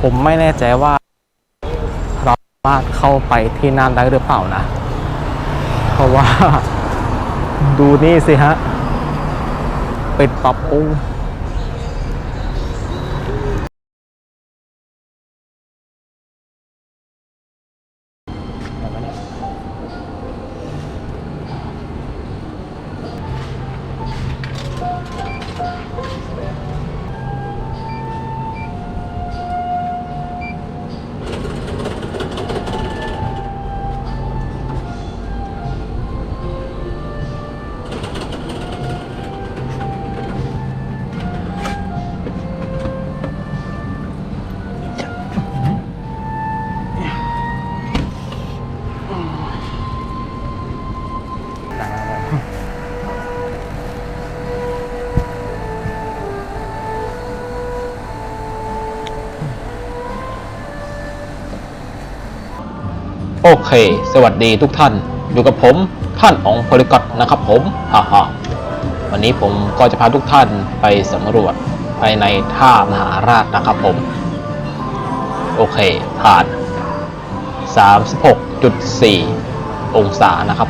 ผมไม่แน่ใจว่าเราสามารถเข้าไปที่นั่นได้หรือเปล่านะ เพราะว่าดูนี่สิฮะปิดปรับปรุ โอเค สวัสดีทุกท่าน อยู่กับผมท่านองโพลิกอตนะครับผม ฮ่าฮ่าวันนี้ผมก็จะพาทุกท่านไปสำรวจภายในท่ามหาราชนะครับผม โอเค ผ่าน 36.4 องศานะครับ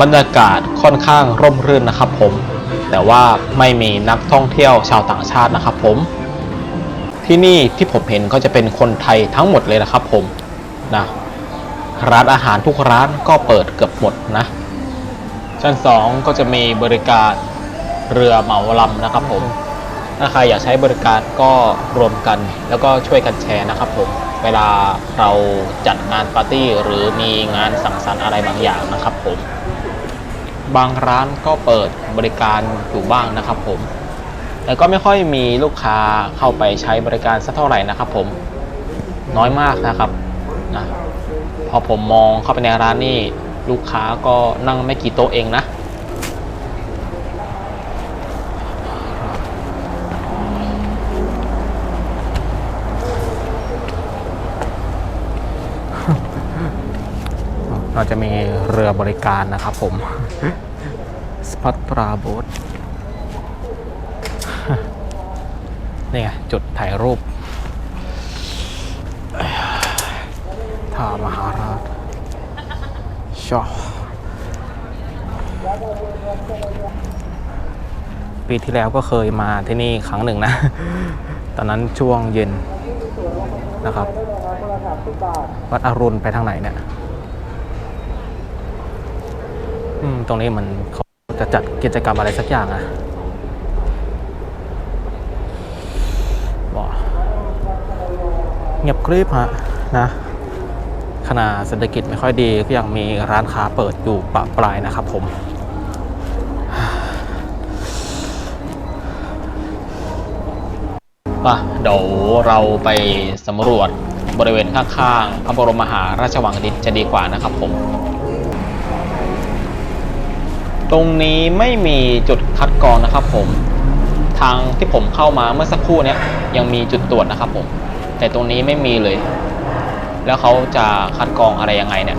บรรยากาศค่อนข้างร่มรื่นนะครับผม แต่ว่าไม่มีนักท่องเที่ยวชาวต่างชาตินะครับผม ที่นี่ที่ผมเห็นก็จะเป็นคนไทยทั้งหมดเลยนะครับผม นะร้านอาหารทุกร้านก็เปิดเกือบหมดนะ ชั้น 2 ก็จะมีบริการเรือเหมาลำนะครับผม ถ้าใครอยากใช้บริการก็รวมกัน แล้วก็ช่วยกันแชร์นะครับผม เวลาเราจัดงานปาร์ตี้หรือมีงานสังสรรค์อะไรบางอย่างนะครับผม บางร้านก็เปิดบริการอยู่บ้างนะครับผม แต่ก็ไม่ค่อยมีลูกค้าเข้าไปใช้บริการสักเท่าไหร่นะครับผม น้อยมากนะครับ นะพอผมมองเข้าไปในร้านนี่ลูกค้าก็นั่งไม่กี่โต๊ะเองนะเราจะมีเรือบริการนะครับผม สปัตตราโบทนี่ไง จุดถ่ายรูปามหาราชชอปีที่แล้วก็เคยมาที่นี่ครั้งหนึ่งนะ ตอนนั้นช่วงเย็นนะครับ วัดอรุณไปทางไหนเนี่ยอืมตรงนี้มันเขาจะจัดกิจกรรมอะไรสักอย่างอะบอกเงียบกริบฮะนะ ขณะเศรษฐกิจไม่ค่อยดีก็ยังมีร้านค้าเปิดอยู่ปะปลายนะครับผม ป่ะเดี๋ยวเราไปสำรวจบริเวณข้างๆพระบรมมหาราชวังดิจะดีกว่านะครับผม ตรงนี้ไม่มีจุดคัดกรองนะครับผม ทางที่ผมเข้ามาเมื่อสักครู่เนี้ยยังมีจุดตรวจนะครับผม แต่ตรงนี้ไม่มีเลย แล้วเขาจะคัดกรองอะไรยังไงเนี่ย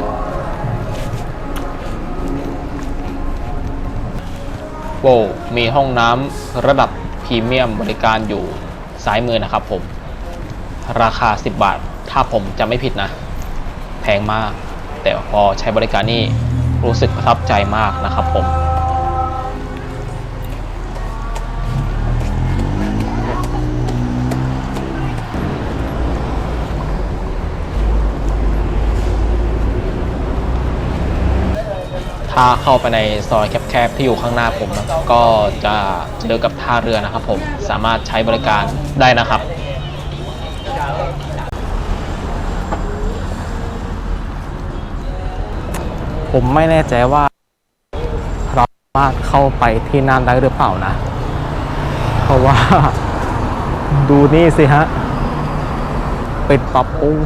โว้วมีห้องน้ำระดับพรีเมียมบริการอยู่ซ้ายมือนะครับผม ราคา 10 บาท ถ้าผมจะไม่ผิดนะ แพงมาก แต่พอใช้บริการนี่รู้สึกประทับใจมากนะครับผม ถ้าเข้าไปในซอยแคบๆที่อยู่ข้างหน้าผมนะก็จะเจอกับท่าเรือนะครับผมสามารถใช้บริการได้นะครับผมไม่แน่ใจว่าเราสามารถเข้าไปที่นั่นได้หรือเปล่านะ เพราะว่า ดูนี่สิฮะปิดปรับปรุง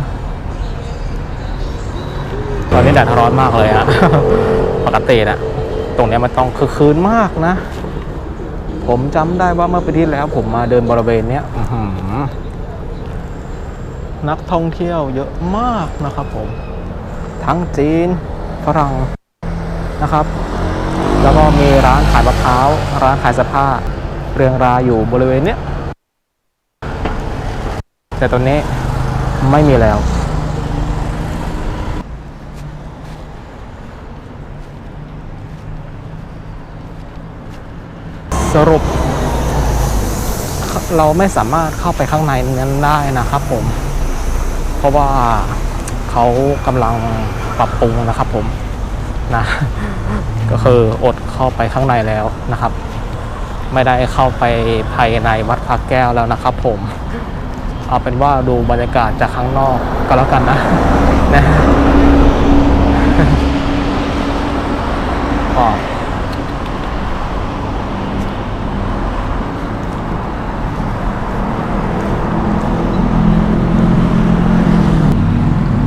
ตอนนี้แดดร้อนมากเลยฮะ ปกตินะตรงเนี้ยมันต้องคือคืนมากนะ ผมจำได้ว่าเมื่อปีที่แล้ว ผมมาเดินบริเวณเนี้ยนักท่องเที่ยวเยอะมากนะครับผม ทั้งจีนฝรั่งนะครับ แล้วก็มีร้านขายมะพร้าว ร้านขายเสื้อผ้า เรียงรายอยู่บริเวณเนี้ยแต่ตอนนี้ไม่มีแล้ว สรุป เราไม่สามารถเข้าไปข้างในนั้นได้นะครับผม เพราะว่าเขากำลังปรับปรุงนะครับผมนะก็คืออดเข้าไปข้างในแล้วนะครับ ไม่ได้เข้าไปภายในวัดพระแก้วแล้วนะครับ ผม เอาเป็นว่าดูบรรยากาศจากข้างนอกก็แล้วกันนะนะก็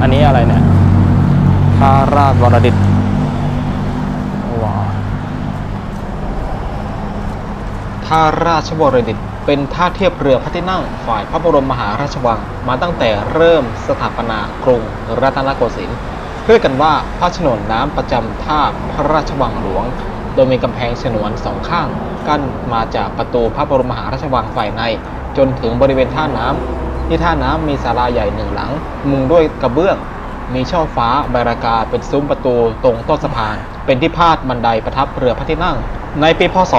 อันนี้อะไรเนี่ยพระราช วรดิตว้าวท่าราชบรดิตเป็นท่าเทียบเรือพระที่นั่งฝ่ายพระบรมมหาราชวังมาตั้งแต่เริ่มสถาปนากรุงรัตนโกสินทร์เรียกกันว่าพระฉนวนน้ำประจำท่าพระราชวังหลวง โดยมีกำแพงฉนวนสองข้าง กั้นมาจากประตูพระบรมมหาราชวังฝ่ายใน จนถึงบริเวณท่าน้ำที่ท่าน้ำมีศาลาใหญ่หนึ่งหลัง มุงด้วยกระเบื้อง มีช่อฟ้าบรากาเป็นซุ้มประตูตรงต้นสะพาน เป็นที่พาดบันไดประทับเรือพระที่นั่ง ในปีพศ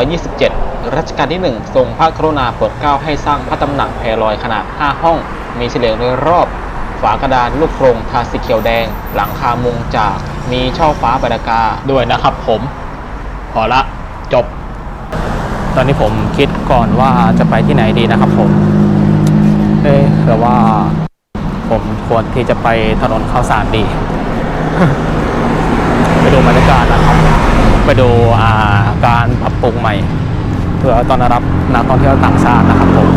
2127 รัชกาลที่ 1 ทรงพระกรุณาโปรดเกล้าให้สร้างพระตำหนักแพรลอยขนาด 5 ห้อง มีเฉลียงโดยรอบ ฝากระดานลูกโปรงทาสีเขียวแดง หลังคามุงจาก มีช่อฟ้าบรากาด้วยนะครับผมพอละจบ ตอนนี้ผมคิดก่อนว่าจะไปที่ไหนดีนะครับผม เอ๊ะแต่ว่า ผมควรที่จะไปถนนข้าวสารดี ไปดูบรรยากาศนะครับ ไปดูาการปรับปรุงใหม่ เพื่อต้อนรับนักท่องเที่ยวต่างชาตินะครับผม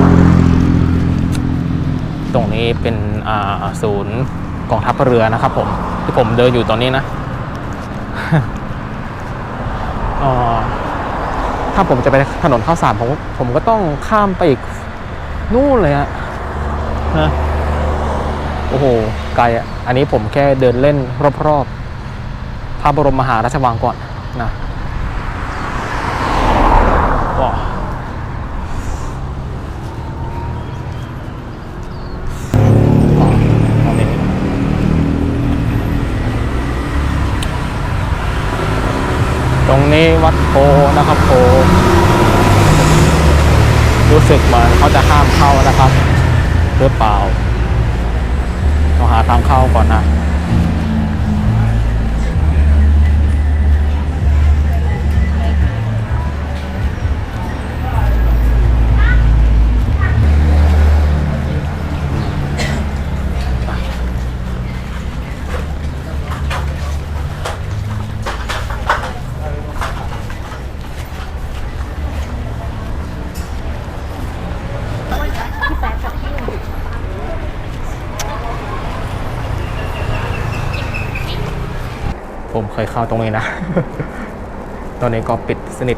ตรงนี้เป็นศูนย์กองทัพเรือนะครับ ผมที่ผมเดินอยู่ตอนนี้นะถ้าผมจะไปถนนข้าวสารผมผมก็ต้องข้ามไปอีกนู่นเลยอะนะ โอ้โห ไกลอะ อันนี้ผมแค่เดินเล่นรอบๆ พระบรมมหาราชวังก่อนนะว้าวตรงนี้วัดโพนะครับโพรู้สึกเหมือนเขาจะห้ามเข้านะครับ หรือเปล่า ต้องหาทางเข้าก่อนนะ เคยเข้าตรงนี้นะ ตอนนี้ก็ปิดสนิท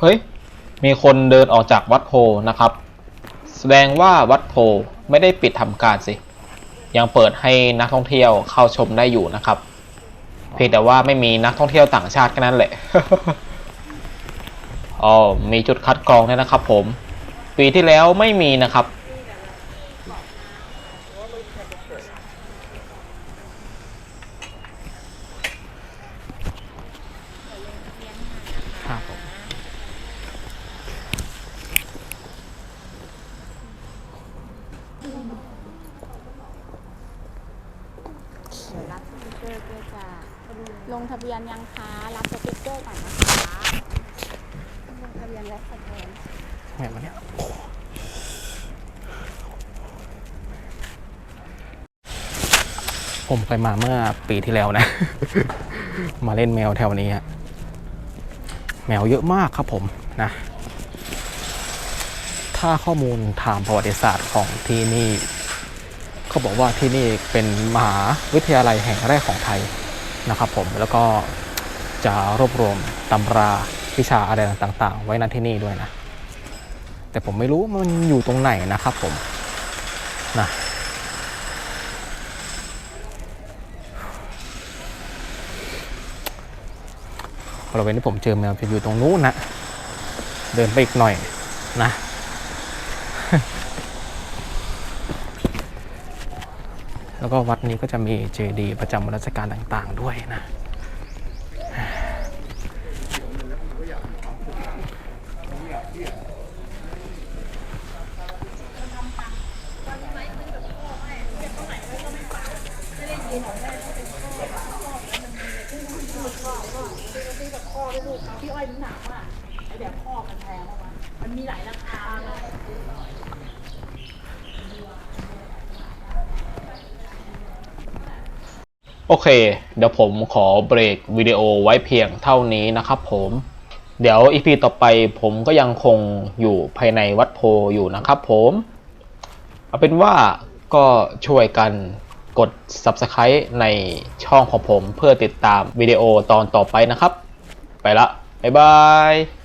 เฮ้ย มีคนเดินออกจากวัดโพนะครับ แสดงว่าวัดโพ ไม่ได้ปิดทำการสิ ยังเปิดให้นักท่องเที่ยวเข้าชมได้อยู่นะครับ เพียงแต่ว่าไม่มีนักท่องเที่ยวต่างชาติแค่นั้นแหละอ๋อมีจุดคัดกรองด้วยนะครับผม ปีที่แล้วไม่มีนะครับครับผม เดี๋ยวรับสติกเกอร์ด้วยจ้ะลง ทะเบียนยังคะรับสติกเกอร์ก่อนนะคะลงทะเบียนและสแกนไงวะเนี่ยผมไปมาเมื่อปีที่แล้วนะ มาเล่นแมวแถวนี้ฮะแมวเยอะมากครับผมนะ ถ้าข้อมูลทางประวัติศาสตร์ของที่นี่ เขาบอกว่าที่นี่เป็นมหาวิทยาลัยแห่งแรกของไทย นะครับผมแล้วก็จะรวบรวมตำราวิชาอะไรต่างๆ ไว้ณที่นี่ด้วยนะ แต่ผมไม่รู้มันอยู่ตรงไหนนะครับผมนะบริเวณที่ผมเจอแมวจะอยู่ตรงนู้นนะ เดินไปอีกหน่อยนะ แล้วก็วัดนี้ก็จะมีเจดีย์ประจำรัชกาลต่างๆ ด้วยนะพี่อ้อยมันหนักมากไอแบบพ่อมันแพงมากมันมีหลายราคามาก โอเค เดี๋ยวผมขอเบรกวิดีโอไว้เพียงเท่านี้นะครับผม เดี๋ยวอีพีต่อไปผมก็ยังคงอยู่ภายในวัดโพอยู่นะครับผมเอาเป็นว่าก็ช่วยกันกด Subscribe ในช่องของผมเพื่อติดตามวิดีโอตอนต่อไปนะครับ ไปละ บ๊ายบาย